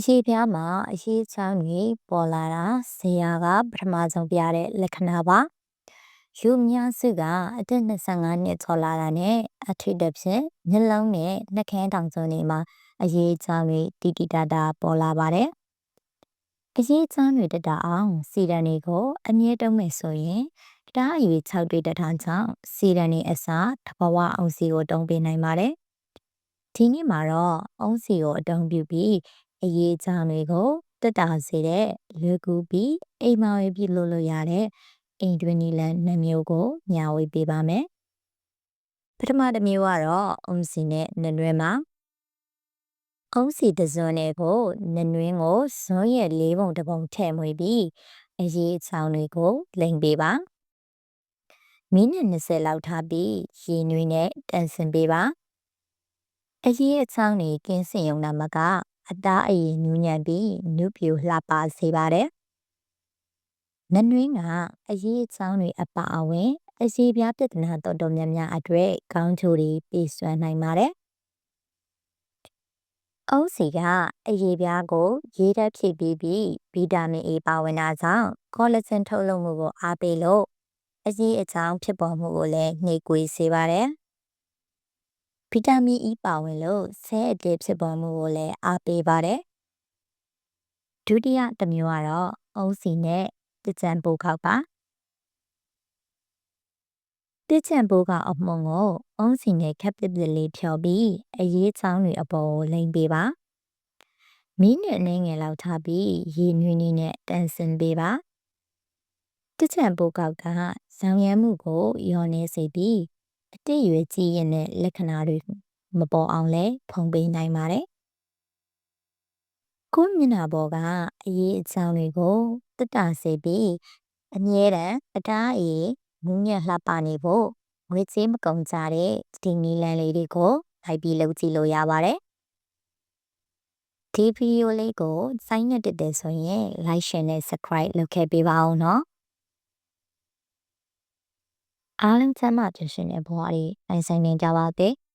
အရေးပြားမှာအရေးချောင်းတွေပေါ်လာတာဇရာက ပထမဆုံးပြတဲ့လက္ခဏာပါလူများစုကအသက်25နှစ်ကျော်လာတာနဲ့အထူးသဖြင့်မျက်လုံးနဲ့နှာခမ်းတောင်စုံတွေမှာအရေးချောင်းတွေတီတီတာတာပေါ်လာပါတယ်အရေးချောင်းတွေတက်တာအောင်စီရန်တွေကို အမြဲတုံးမယ်ဆိုရင်တားအရွေ6တွေတက်ထားကြောင့်စီရန်တွေအစားတဘဝအောင်စီကိုတုံးပေးနိုင်ပါတယ်ဒီနေ့မှာတော့အုံးစီကိုအတုံးပြုပြီး အရေးချောင်းတွေကိုတက်တာစေတဲ့လွယ်ကူပြီးအိမ်မောင်ရပြလို့လို့ရတဲ့အိမ်တွင်းနီလန်နှမျိုးကိုမျှဝေပေးပါမယ်ပထမတစ်မျိုးကတော့အုံးစီနဲ့နနွဲမှာအုံးစီတစ်စွန်းနဲ့ကိုနနွင်းကိုဇွန်းရဲ့လေးပုံတစ်ပုံထည့်မွေပြီးအရေးချောင်းတွေကိုလိမ်ပေးပါမိနစ်20လောက်ထားပြီးရေနွေးနဲ့တန်ဆင်ပေးပါအရေးအချောင်းတွေကင်းစင်ရုံနာမက အသားအရည်နူးညံ့ပြီးနုပြိုလှပစေပါတယ်။နနွင်းကအရေးအချောင်းတွေအပါအဝင်အရေးပြားပြဿနာတော်တော်များများအတွက်ကောင်းချိုတွေပေးစွမ်းနိုင်ပါတယ်။အုံးစီကအရေးပြားကို ရေးဓာတ်ဖြည့်ပြီးပြီးဗီတာမင် A ပါဝင်တာကြောင့်ကောလာဂျင်ထုတ်လုပ်မှုကိုအားပေးလို့အရေးအချောင်းဖြစ်ပေါ်မှုကိုလည်းနှိကွေးစေပါတယ်။ ဗီတာမင် E ပါဝင်လို့ဆဲအသေးဖြစ်ပေါ်မှုကိုလည်းအားပေးပါတယ်။ဒုတိယတစ်မျိုးကတော့အုံးစီနဲ့တကြံပိုခောက်ပါ။တကြံပိုကအမှုံကိုအုံးစီနဲ့ခပ်ပစ်ပစ်လေးဖြော်ပြီးအရေးချောင်းတွေအပေါ်ကိုလိမ့်ပေးပါ။မီးနဲ့နှင်းငယ်လောက်ထားပြီးရေနွေးနည်းနဲ့တန်ဆင်ပေးပါ။တကြံပိုကောက်ကဇောင်ရမ်းမှုကိုလျော်နေစေပြီး အတိတ်ရွယ်ကြီးရင်တဲ့လက္ခဏာတွေမပေါ်အောင်လဲဖုံးပေးနိုင်ပါတယ်။ကိုယ်မျက်နှာပေါ်ကအရေးအကြောင်းတွေကိုတက်တာစေပြီးအမြဲတမ်းအတားအေးမူးညံ့လှပနေဖို့ငွေကြေးမကုန်ကြတဲ့ဒီနီလန်လေးတွေကိုလိုက်ပြီးလုပ်ကြည့်လို့ရပါတယ်။ဒီဗီဒီယိုလေးကိုစိုင်းနဲ့တက်တယ်ဆိုရင် like share နဲ့ subscribe လုပ်ခဲ့ပေးပါအောင်နော်။ အားလုံးချမ်းသာကြွရှင်တဲ့ဘဝတွေနိုင်ဆိုင်နေကြပါစေ။